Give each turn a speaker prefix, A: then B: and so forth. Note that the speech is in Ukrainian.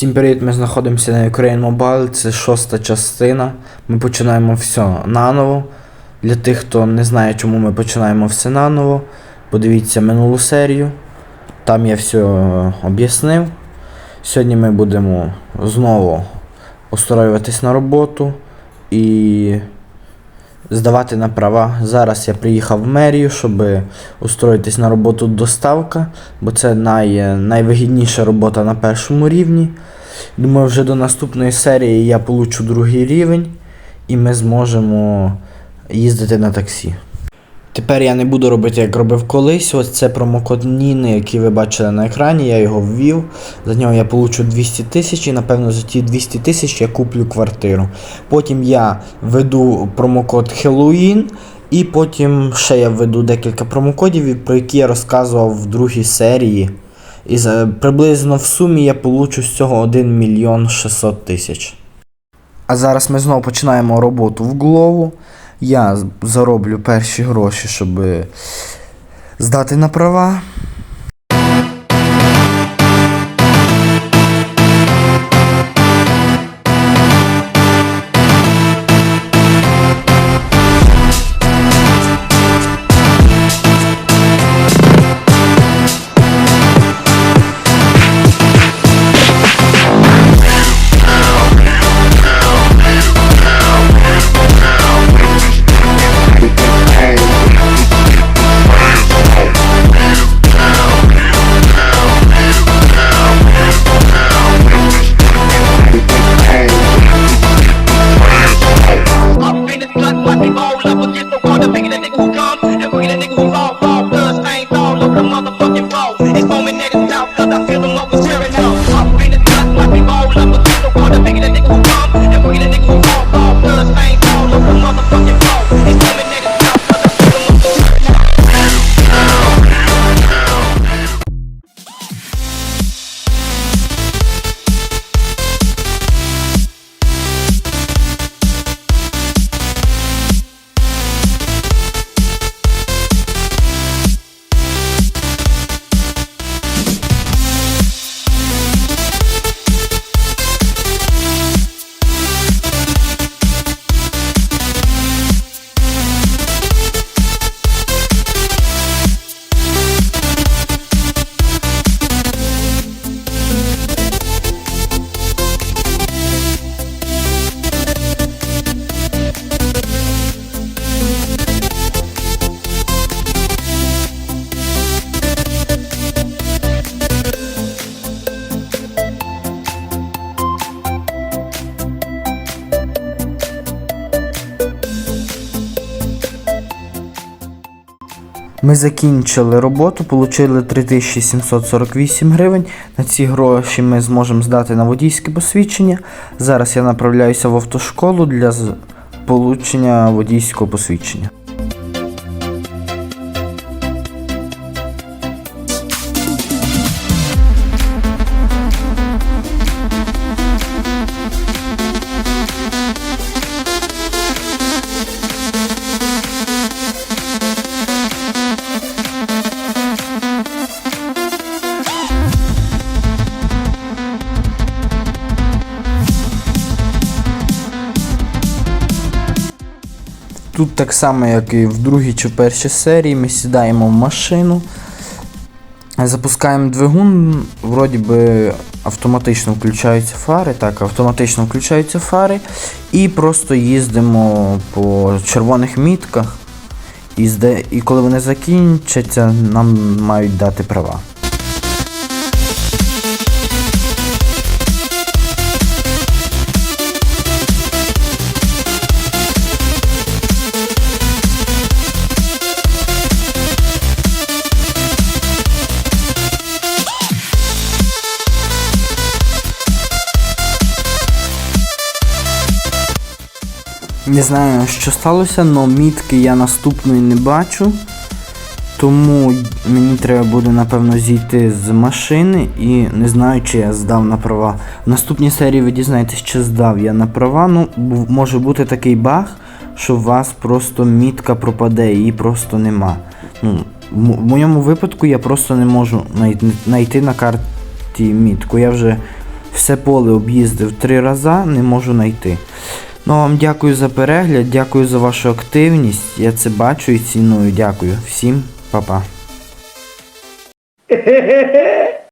A: Всім привіт, ми знаходимося на Ukraine Mobile, це шоста частина. Ми починаємо все наново. Для тих, хто не знає, чому ми починаємо все наново, подивіться минулу серію. Там я все об'яснив. Сьогодні ми будемо знову устроюватись на роботу і здавати на права. Зараз я приїхав в мерію, щоб устроїтись на роботу доставка, бо це най, найвигідніша робота на першому рівні. Думаю, вже до наступної серії я получу другий рівень і ми зможемо їздити на таксі. Тепер я не буду робити, як робив колись. Ось це промокод Ніни, який ви бачили на екрані, я його ввів. За нього я получу 200 тисяч і напевно за ті 200 тисяч я куплю квартиру. Потім я веду промокод Halloween, і потім ще я введу декілька промокодів, про які я розказував в другій серії. І за, приблизно в сумі я получу з цього 1 мільйон 600 тисяч. А зараз ми знову починаємо роботу в Глову. Я зароблю перші гроші, щоб здати на права. Ми закінчили роботу, отримали 3748 гривень. На ці гроші ми зможемо здати на водійське посвідчення. Зараз я направляюся в автошколу для получення водійського посвідчення. Тут так само, як і в другій чи першій серії, ми сідаємо в машину, запускаємо двигун, вроді би автоматично включаються фари, так, автоматично включаються фари, і просто їздимо по червоних мітках. І, коли вони закінчаться, нам мають дати права. Не знаю, що сталося, але мітки я наступної не бачу. Тому мені треба буде, напевно, зійти з машини і не знаю, чи я здав на права. В наступній серії ви дізнаєтесь, чи здав я на права. Ну, може бути такий баг, що у вас просто мітка пропаде, її просто нема. Ну, в моєму випадку я просто не можу знайти на карті мітку. Я вже все поле об'їздив три рази, не можу знайти. Ну вам дякую за перегляд, дякую за вашу активність. Я це бачу і ціную. Дякую. Всім па-па.